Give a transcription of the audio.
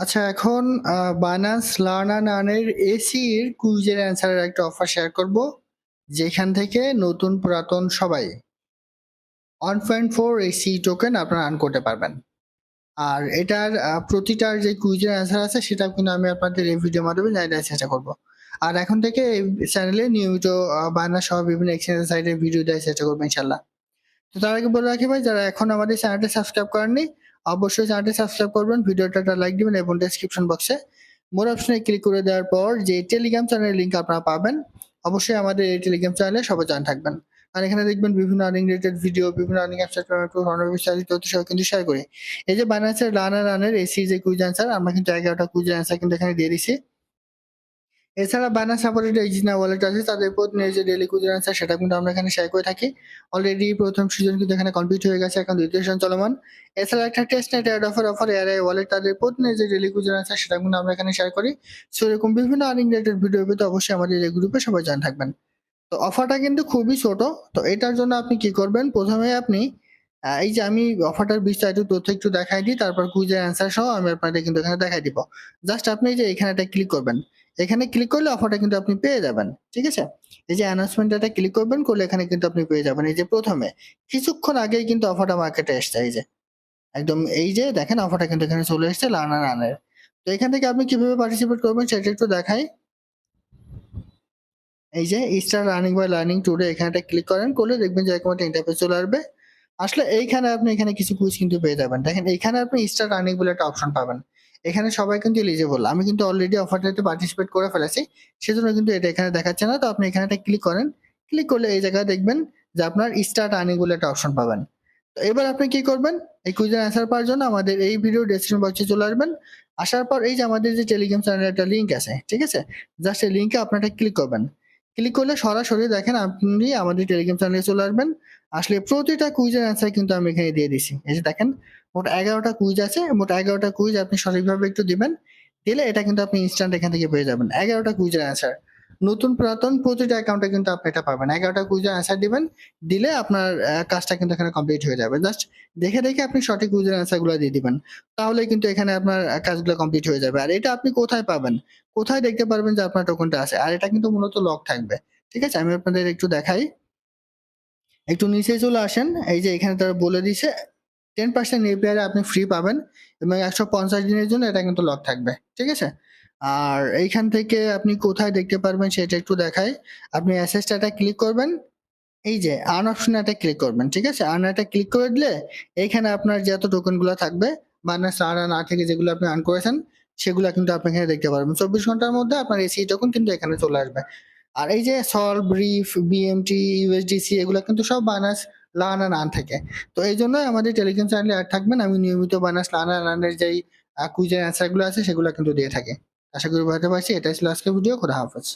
আচ্ছা এখন আহ, বানাস লার্না নানের এসির কুইজের অ্যান্সারের একটা অফার শেয়ার করব যেখান থেকে নতুন পুরাতন সবাই one point four ACE token আপনারা আর্ন করতে পারবেন। আর এটার প্রতিটার যে কুইজের অ্যান্সার আছে সেটা কিন্তু আমি আপনাদের এই ভিডিওর মাধ্যমে জানিয়ে দেওয়ার চেষ্টা করব। আর এখন থেকে এই চ্যানেলে নিয়মিত আহ, সহ বিভিন্ন এক্সচেঞ্জের সাইডে ভিডিও দেওয়ার চেষ্টা করব ইনশাল্লাহ তো তার আগে বলে রাখি ভাই যারা এখন আমাদের চ্যানেলটা সাবস্ক্রাইব করেননি অবশ্যই চ্যানেলটি সাবস্ক্রাইব করবেন, ভিডিওটা একটা লাইক দিবেন এবং ডেসক্রিপশন বক্সে মোর অপশনে ক্লিক করে দেওয়ার পর যে টেলিগ্রাম চ্যানেলের লিঙ্ক আপনারা পাবেন, অবশ্যই আমাদের এই টেলিগ্রাম চ্যানেলে সবাই জানা থাকবেন। আর এখানে দেখবেন বিভিন্ন আর্নিং রিলেটেড ভিডিও বিভিন্ন আর্নিং বিস্তারিত তথ্য কিন্তু শেয়ার করি। এই যে বানান্সের রানার রানের এই সিরিজে কুইজ অ্যান্সার আমরা কিন্তু এগারোটা কুইজ অ্যান্সার কিন্তু এখানে দিয়ে দিছি। এছাড়া বানাস সাপোর্টেড ইজিনা ওয়ালেট আছে, তাদের প্রতিদিনের যে ডেলি কুইজের অ্যান্সার সেটা কিন্তু আমরা এখানে শেয়ার করে থাকি। অলরেডি প্রথম সিজন কিন্তু এখানে কমপ্লিট হয়ে গেছে, এখন দ্বিতীয় সিজন চলমান। এছাড়া একটা test net ad offer offer ARI wallet তাদের প্রতিদিনের যে ডেলি কুইজের অ্যান্সার সেটা কিন্তু আমরা এখানে শেয়ার করি। সো এরকম বিভিন্ন আর্নিং রিলেটেড ভিডিও পেতে অবশ্যই আমাদের এই গ্রুপে সবাই জানা থাকবেন। তো অফারটা কিন্তু খুবই ছোট। তো, এটার জন্য আপনি কি করবেন? প্রথমে আপনি এই যে আমি অফারটার বিস্তারিত তথ্য একটু দেখাই দিই, তারপর কুইজের অ্যান্সার সহ আমি আপনাদের কিন্তু এখানে দেখাই দিব। জাস্ট আপনি যে এখানে একটা ক্লিক করবেন, এখানে ক্লিক করলে অফারটা কিন্তু আপনি পেয়ে যাবেন, ঠিক আছে? এই যে অ্যানাউন্সমেন্টটা ক্লিক করবেন, করলে এখানে কিন্তু আপনি পেয়ে যাবেন। এই যে প্রথমে, কিছুক্ষণ আগেই কিন্তু অফারটা মার্কেটে এসছে, এই যে। একদম এই যে দেখেন অফারটা কিন্তু এখানে চলে এসেছে লার্নার রানের তো এখান থেকে আপনি কীভাবে পার্টিসিপেট করবেন সেটা একটু দেখাই। এই যে স্টার রানিং বা লার্নিং টুডে এখানে ক্লিক করেন, করলে দেখবেন যে এরকম একটা ইন্টারফেস চলে আসবে। আসলে এইখানে আপনি এখানে কিছু কুইজ কিন্তু পেয়ে যাবেন। দেখেন, এইখানে আপনি স্টার রানিং বলে একটা অপশন পাবেন। এখানে সবাই কিন্তু এলিজিবল আমি কিন্তু অলরেডি অফারটাতে পার্টিসিপেট করে ফেলেছি, সেজন্য কিন্তু এটা এখানে দেখাচ্ছে না। তো আপনি এখানে একটা ক্লিক করেন। ক্লিক করলে এই জায়গায় দেখবেন যে আপনার স্টার্ট আর্নিং বলে একটা অপশন পাবেন। তো এবার আপনি কি করবেন? এই কুইজের অ্যান্সার পাওয়ার জন্য আমাদের এই ভিডিও ডেসক্রিপশন বক্সে চলে আসবেন। আসার পর এই যে আমাদের যে টেলিগ্রাম চ্যানেলের একটা লিঙ্ক আছে, ঠিক আছে? জাস্ট এই লিঙ্কে আপনারা ক্লিক করবেন। ক্লিক করলে সরাসরি দেখেন আপনি আমাদের টেলিগ্রাম চ্যানেলে চলে আসবেন। আসলে প্রতিটা কুইজের অ্যান্সার কিন্তু আমি এখানে দিয়ে দিছি। এই যে দেখেন, মোট এগারোটা কুইজ আছে। মোট এগারোটা কুইজ আপনি সঠিকভাবে একটু দিবেন, দিলে এটা কিন্তু আপনি ইনস্ট্যান্ট এখান থেকে পেয়ে যাবেন। এগারোটা কুইজের অ্যান্সার নতুন পুরাতন প্রতিটা অ্যাকাউন্টে কিন্তু আপনি এটা পাবেন। এগারোটা কুইজের অ্যান্সার দিবেন, দিলে আপনার কাজটা কিন্তু এখানে কমপ্লিট হয়ে যাবে। জাস্ট দেখে দেখে আপনি সঠিক কুইজের অ্যান্সারগুলো দিয়ে দিবেন। তাহলে কিন্তু এখানে আপনার কাজগুলো কমপ্লিট হয়ে যাবে। আর এটা আপনি কোথায় পাবেন? কোথায় দেখতে পারবেন যে আপনার টোকনটা আছে? আর এটা কিন্তু মূলত লক থাকবে। ঠিক আছে? আমি আপনাদের একটু দেখাই। একটু নিচে চলে আসেন। এই যে এখানে তারা বলে দিছে টেন পার্সেন্ট এপিআই আপনি ফ্রি পাবেন এবং একশো পঞ্চাশ দিনের জন্য এটা কিন্তু লক থাকবে। ঠিক আছে? আর এইখান থেকে আপনি কোথায় দেখতে পারবেন সেটা একটু দেখায় আপনি অ্যাসেসটা ক্লিক করবেন। এই যে আর্ন অপশনে একটা ক্লিক করবেন, ঠিক আছে? আর্ন একটা ক্লিক করে দিলে এইখানে আপনার যত টোকেনগুলো থাকবে মাইনাস আর না থেকে যেগুলো আপনি আর্ন করেছেন, সেগুলো কিন্তু আপনি এখানে দেখতে পারবেন। চব্বিশ ঘণ্টার মধ্যে আপনার এসি টোকেন কিন্তু এখানে চলে আসবে। আর এই যে সল ব্রিফ বিএমটি ইউএসডিসি এগুলো কিন্তু সব লার্ন আর আর্ন থেকে। তো এই জন্য আমাদের টেলিগ্রাম চ্যানেলে অ্যাড থাকবেন। আমি নিয়মিত বানাস লার্ন আর আর্নের যেই কুইজের অ্যান্সারগুলো আছে সেগুলো কিন্তু দিয়ে থাকি। আশা করি বুঝতে পারছি। এটাই ছিল আজকের ভিডিও খোদা হাফেজ।